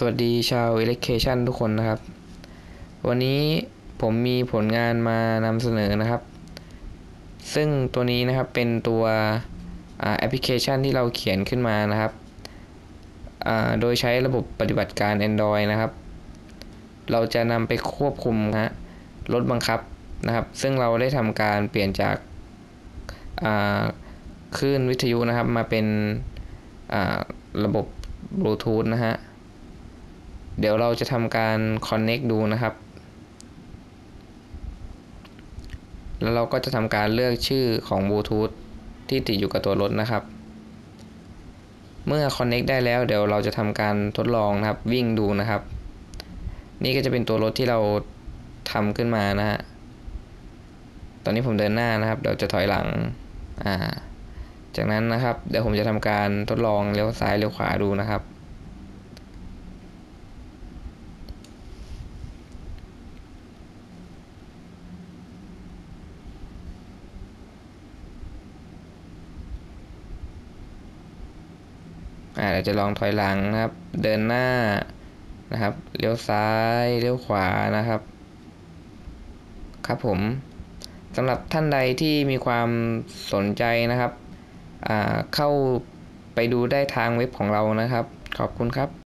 สวัสดีชาว Electrication ทุกคนนะครับ วันนี้ผมมีผลงานมานำเสนอนะครับ ซึ่งตัวนี้นะครับเป็นตัวแอปพลิเคชันที่เราเขียนขึ้นมานะครับ โดยใช้ระบบปฏิบัติการ Android นะครับ เราจะนำไปควบคุมฮะรถบังคับนะครับ ซึ่งเราได้ทำการเปลี่ยนจากคลื่นวิทยุนะครับมาเป็นระบบบลูทูธนะฮะ เดี๋ยวเราจะทำการ Connect ดูนะครับ แล้วเราก็จะทำการเลือกชื่อของบลูทูธที่ติดอยู่กับตัวรถนะครับ เมื่อ Connect ได้แล้วเดี๋ยวเราจะทำการทดลองนะครับ วิ่งดูนะครับ นี่ก็จะเป็นตัวรถที่เราทำขึ้นมานะฮะ ตอนนี้ผมเดินหน้านะครับเดี๋ยวจะถอยหลัง อ่า จากนั้นนะครับ เดี๋ยวผมจะทำการทดลองเลี้ยวซ้ายเลี้ยวขวาดูนะครับ อ่าเราจะลองถอยหลังนะครับ เดินหน้านะครับเลี้ยวซ้ายเลี้ยวขวานะครับ ครับผมสำหรับท่านใดที่มีความสนใจนะครับเข้าไปดูได้ทางเว็บของเรานะครับ ขอบคุณครับ